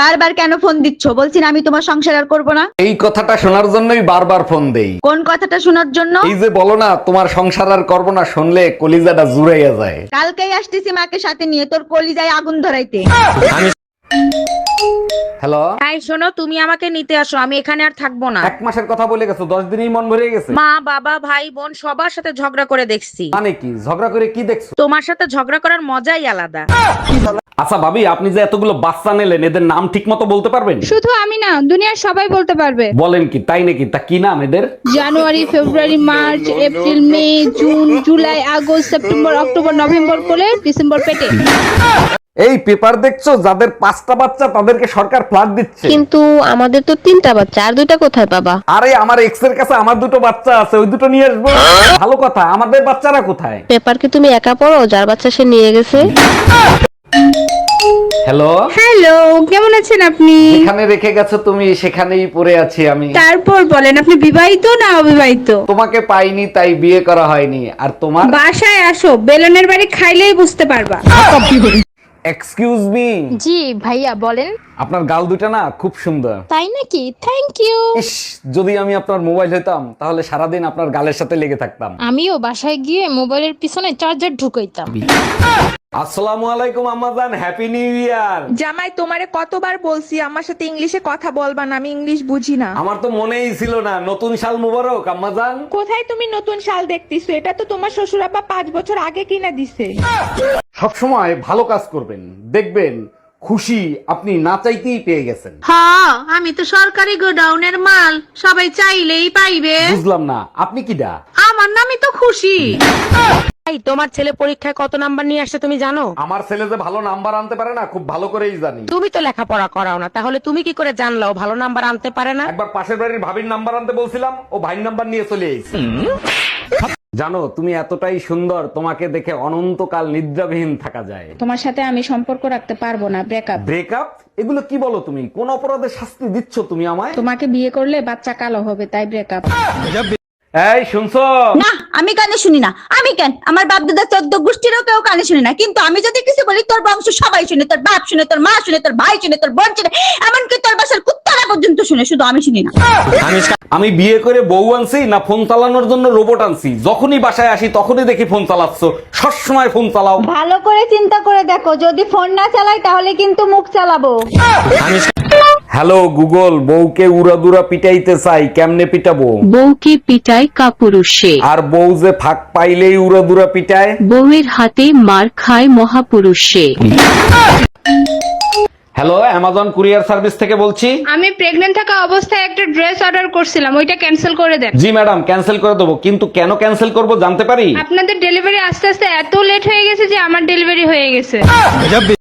বারবার কেন ফোন দিচ্ছ? বলছি না আমি তোমার সংসার আর করব না। এই কথাটা শোনার জন্যই বারবার ফোন দেই। কোন কথাটা শোনার জন্য? এই যে বলো না তোমার সংসার আর করব না শুনলে কলিজাটা জুড়াইয়া যায়। কালকেই আসতেছি মাকে সাথে নিয়ে তোর কলিজায় আগুন ধরাইতে। হ্যালো তাই শোনো তুমি আমাকে নিতে আসো আমি এখানে আর থাকব না। এক মাসের কথা বলে গেছো দশ দিনেই মন ভরে গেছে? মা বাবা ভাই বোন সবার সাথে ঝগড়া করে দেখছি। মানে কি? ঝগড়া করে কি দেখছ? তোমার সাথে ঝগড়া করার মজাই আলাদা। আচ্ছা ভাবি আপনি যে এতগুলো বাচ্চা নিলেন এদের নাম ঠিক মতো বলতে পারবেন? শুধু আমি না দুনিয়ার সবাই বলতে পারবে। বলেন কি তাই নাকি? তা কি নাম এদের? January February March April May June July August September October November করে ডিসেম্বর পেটে। এই পেপার দেখছ? যাদের পাঁচটা বাচ্চা তাদেরকে সরকার ফ্ল্যাট দিচ্ছে। কিন্তু আমাদের তো তিনটা বাচ্চা আর দুইটা কোথায় পাবা আরে আমার এক্সের কাছে আমার দুটো বাচ্চা আছে ওই দুটো নিয়ে আসব। ভালো কথা আমাদের বাচ্চারা কোথায়? পেপার কি তুমি একা পড়ো? যার বাচ্চা সে নিয়ে গেছে। হ্যালো হ্যালো কেমন আছেন আপনি? এখানে রেখে গেছো তুমি সেখানেই পড়ে আছি আমি। তারপর বলেন আপনি বিবাহিত না অবিবাহিত? তোমাকে পাইনি তাই বিয়ে করা হয়নি। আর তোমার? বাসায় আসো বেলনের বাড়ি খাইলেই বুঝতে পারবা। এক্সকিউজ মি জি ভাইয়া বলেন। আপনার গাল দুটা না খুব সুন্দর। তাই নাকি? থ্যাংক ইউ ইস যদি আমি আপনার মোবাইল হইতাম তাহলে সারাদিন আপনার গালের সাথে লেগে থাকতাম। আমিও বাসায় গিয়ে মোবাইলের পিছনে চার্জার ঢুকাইতাম। আসসালামু আলাইকুম আম্মাজান হ্যাপি নিউ ইয়ার জামাই তোমারে কতবার বলছি আমার সাথে ইংলিশে কথা বলবা না আমি ইংলিশ বুঝি না। আমার তো মনেই ছিল না নতুন সাল মুবারক আম্মাজান। কোথায় তুমি নতুন শাল দেখতেছো? এটা তো তোমার শ্বশুর আব্বা পাঁচ বছর আগে কিনা দিছে। সবসময় ভালো কাজ করবেন দেখবেন খুশি আপনি না চাইতেই পেয়ে গেছেন। হ্যাঁ আমি তো সরকারি গোডাউনের মাল সবাই চাইলেই পাইবে। বুঝলাম না আপনি কি ডা আমার নামই তো খুশি। এই তোমার ছেলে পরীক্ষায় কত নাম্বার নিয়ে আসছে তুমি জানো? আমার ছেলে যে ভালো নাম্বার আনতে পারে না খুব ভালো করেই জানি। তুমি তো লেখাপড়া করাও না তাহলে তুমি কি করে জানলাও ভালো নাম্বার আনতে পারে না? একবার পাশের বাড়ির ভাবির নাম্বার আনতে বলছিলাম ও ভাইয়ের নাম্বার নিয়ে চলে এসেছি। জানো তুমি এতটাই সুন্দর তোমাকে দেখে অনন্তকাল নিদ্রাবিহীন থাকা যায়। তোমার সাথে আমি সম্পর্ক রাখতে পারব না ব্রেকআপ ব্রেকআপ এগুলো কি বলো তুমি? কোন অপরাধে শাস্তি দিচ্ছ তুমি আমায়? তোমাকে বিয়ে করলে বাচ্চা কালো হবে তাই ব্রেকআপ এই শুনছো? না আমি কানে শুনি না। আমি কেন? আমার বাপ দাদা চোদ্দ গোষ্ঠীরও কেউ কানে শুনি না। কিন্তু আমি যদি কিছু বলি তোর বংশ সবাই শুনে তোর বাপ শুনে তোর মা শুনে তোর ভাই শুনে তোর বোন শুনে এমনকি তোর বাসার কুত্তারা পর্যন্ত শুনে শুধু আমি শুনি না। আমি বিয়ে করে বউ আনছি না ফোন চালানোর জন্য রোবট আনছি? যখনই বাসায় আসি তখনই দেখি ফোন চালাচ্ছ। সবসময় ফোন চালাও। ভালো করে চিন্তা করে দেখো। যদি ফোন না চালাই তাহলে কিন্তু মুখ চালাবো। হ্যালো গুগল বউকে উড়াদুরা পিটাইতে চাই কেমনে পিটাবো? বউকে পিটায় কাপুরুষে। আর বউ যে ফাঁক পাইলেই উড়াদুরা পিটায়? বউয়ের হাতে মার খায় মহাপুরুষে। হ্যালো অ্যামাজন কুরিয়ার সার্ভিস থেকে বলছি। আমি প্রেগনেন্ট থাকা অবস্থায় একটা ড্রেস অর্ডার করছিলাম ওইটা ক্যান্সেল করে দেন। জি ম্যাডাম ক্যান্সেল করে দেবো। কিন্তু কেন ক্যান্সেল করব জানতে পারি? আপনাদের ডেলিভারি আস্তে আস্তে এত লেট হয়ে গেছে যে আমার ডেলিভারি হয়ে গেছে।